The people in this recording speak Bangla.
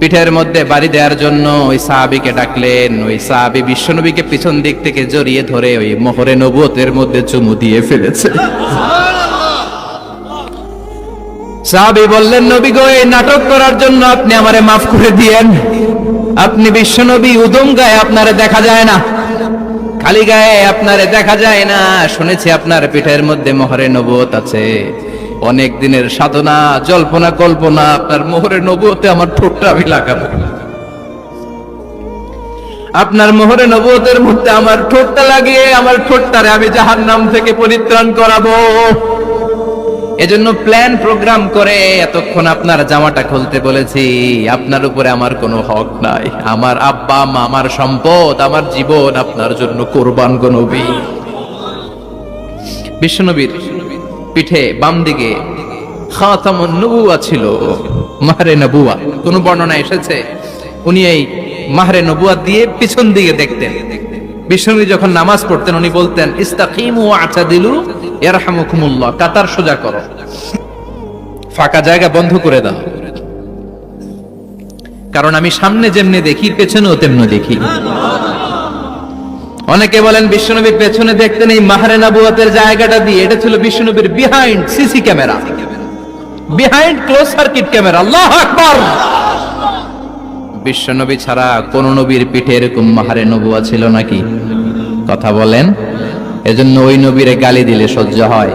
পিঠের মধ্যে বাড়ি দেওয়ার জন্য ওই সাহাবিকে ডাকলেন, ওই সাহাবি বিশ্বনবীকে পিছন দিক থেকে জড়িয়ে ধরে ওই মোহরে নবুয়তের মধ্যে চুমু দিয়ে ফেলেছে। সাহাবি বললেন, নবী গো, এই নাটক করার জন্য আপনি আমারে মাফ করে দিয়েন। আপনি বিশ্বনবী, উদম গায়ে আপনারে দেখা যায় না, খালি গায়ে আপনারে দেখা যায় না। শুনেছি আপনার পিঠের মধ্যে মোহরে নবুয়ত আছে। অনেক দিনের সাধনা, জল্পনা, কল্পনা, আপনার মোহরে নবুয়তে আমার ঠোঁটটা আমি লাগাবো। আপনার মোহরে নবুয়তের মধ্যে আমার ঠোঁটটা লাগিয়ে, আমার ঠোঁটটারে আমি জাহান নাম থেকে পরিত্রাণ করাবো। এজন্য প্ল্যান, প্রোগ্রাম করে এতক্ষণ আপনার জামাটা খুলতে বলেছি, আপনার উপরে আমার কোনো হক নাই। আমার আব্বা, মা, আমার সম্পদ, আমার জীবন আপনার জন্য কোরবান গো নবী। বিশ্বনবীর পিঠে বাম দিকে ছিল, মাহরে নবুয়া। কোন বর্ণনা এসেছে? উনি এই মাহরে নবুয়া দিয়ে পিছন দিকে দেখতেন। বিশ্বনবী যখন নামাজ পড়তেন, উনি বলতেন, ইস্তাকিমু আতাদিলু ইয়ারহামুকুমুল্লাহ। কাতার সোজা করো। ফাঁকা জায়গা বন্ধ করে দাও। কারণ আমি সামনে যেমনি দেখি, পেছনেও তেমনি দেখি। অনেকে বলেন বিশ্বনবীর পেছনে দেখতেন এই মাহারে নাবুয়াতের জায়গাটা দিয়ে। এটা ছিল বিশ্বনবীর behind CC camera behind close circuit camera আল্লাহ আকবার! বিশ্বনবী ছাড়া কোন নবীর পিঠে এরকম মাহারে নবুয়া ছিল নাকি? কথা বলেন। এজন্য ওই নবীরে গালি দিলে সহ্য হয়।